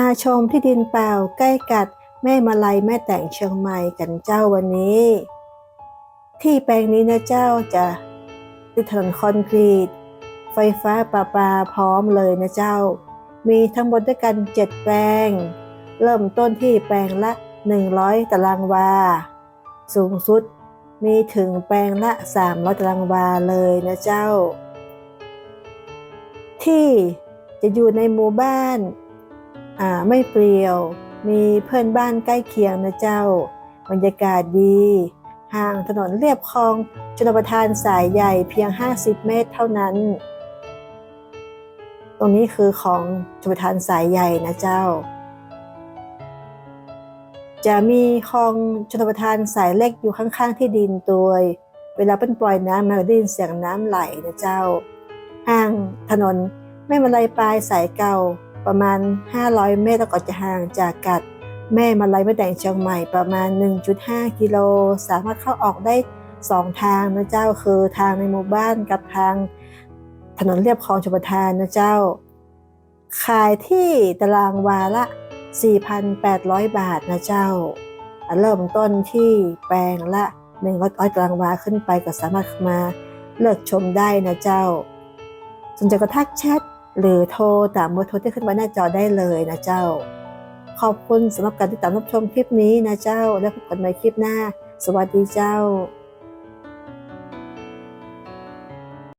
าชมที่ดินเปล่าใกล้กัดแม่มาลัยแม่แต่งเชียงใหม่กันเจ้าวันนี้ ที่แปลงนี้นะเจ้าจะติดถนนคอนกรีต ไฟฟ้าประปาพร้อมเลยนะเจ้า มีทั้งหมดด้วยกันเจ็ดแปลง เริ่มต้นที่แปลงละ 100 ตารางวา สูงสุดมีถึงแปลงละ 300 ตารางวาเลยนะเจ้า ที่จะอยู่ในหมู่บ้าน อ่าไม่เปลี่ยว มีเพื่อนบ้านใกล้เคียงนะเจ้า บรรยากาศดี ห่างถนนเรียบคลองชลประทานสายใหญ่เพียง 50 เมตรเท่านั้น ตรงนี้คือของชลประทานสายใหญ่นะเจ้า จะมีคลองชลประทานสายเล็กอยู่ข้างๆที่ดินตัวเวลาเป็นปล่อยน้ำมันก็ได้ยินเสียงน้ำไหลนะเจ้า ห่างถนนแม่มาลัยปลายสายเก่า ประมาณ 500 เมตรแล้วก็จะห่างจากกัดแม่มาลัยแม่แดงเชียงใหม่ประมาณ 1.5 กิโล สามารถเข้าออกได้2ทางนะเจ้าคือทางในหมู่บ้านกับทางถนนเรียบคลองชลประทานนะเจ้า ขายที่ตารางวาละ 4,800 บาทนะเจ้า เริ่มต้นที่แปลงละ100ตารางวาขึ้นไปก็สามารถมาเลือกชมได้นะเจ้าสนใจก็ทักแชท หรือโทรตามเบอร์โทรที่ขึ้นมาหน้าจอได้เลยนะเจ้า ขอบคุณสำหรับการติดตามรับชมคลิปนี้นะเจ้า แล้วพบกันในคลิปหน้า สวัสดีเจ้า